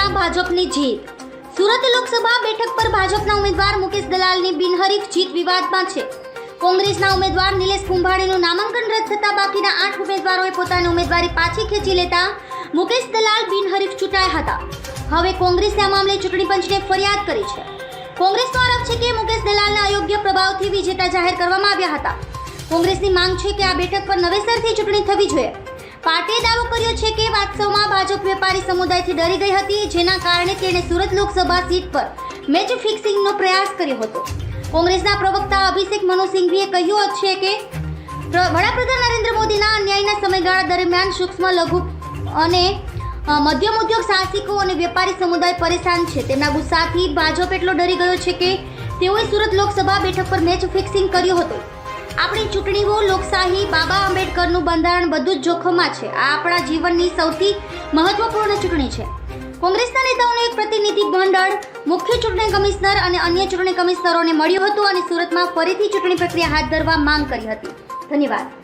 ચૂંટણીના ભાજપની જીત. સુરત લોકસભા બેઠક પર ભાજપના ઉમેદવાર મુકેશ દલાલની બિનહરીફ જીત વિવાદમાં છે. કોંગ્રેસના ઉમેદવાર નિલેશ કુંભાણીનું નામાંકન રદ થતા બાકીના આઠ ઉમેદવારોએ પોતાની ઉમેદવારી પાછી ખેંચી લેતા મુકેશ દલાલ બિનહરીફ ચૂંટાયા હતા. હવે કોંગ્રેસે આ મામલે ચૂંટણી પંચને ફરિયાદ કરી છે. કોંગ્રેસનો આરોપ છે કે મુકેશ દલાલના અયોગ્ય પ્રભાવથી વિજેતા જાહેર કરવામાં આવ્યા હતા. કોંગ્રેસની માંગ છે કે આ બેઠક પર નવેસરથી ચૂંટણી થવી જોઈએ. પાર્ટીએ દાવો કર્યો છે કે વાસ્તવમાં ભાજપ વેપારી સમુદાયથી ડરી ગઈ હતી, જેના કારણે તેણે સુરત લોકસભા સીટ પર મેચ ફિક્સિંગનો પ્રયાસ કર્યો હતો. કોંગ્રેસના પ્રવક્તા અભિષેક મનુ સિંઘવીએ કહ્યું છે કે વડાપ્રધાન નરેન્દ્ર મોદીના અન્યાયના સમયગાળા દરમિયાન સૂક્ષ્મ લઘુ અને મધ્યમ ઉદ્યોગ સાહસિકો અને વેપારી સમુદાય પરેશાન છે. તેમના ગુસ્સાથી ભાજપ એટલો ડરી ગયો છે કે, તેઓએ સુરત લોકસભા બેઠક પર મેચ ફિક્સિંગ કર્યું હતું. આપણી ચૂંટણીઓ લોકશાહી બાબા આંબેડકરનું બંધારણ બધું જ જોખમમાં છે. આ આપણા જીવનની સૌથી મહત્વપૂર્ણ ચૂંટણી છે. કોંગ્રેસના નેતાઓનું એક પ્રતિનિધિ મંડળ, મુખ્ય ચૂંટણી કમિશનર અને અન્ય ચૂંટણી કમિશનરોને મળ્યું હતું અને સુરતમાં ફરીથી ચૂંટણી પ્રક્રિયા હાથ ધરવા માંગ કરી હતી. ધન્યવાદ.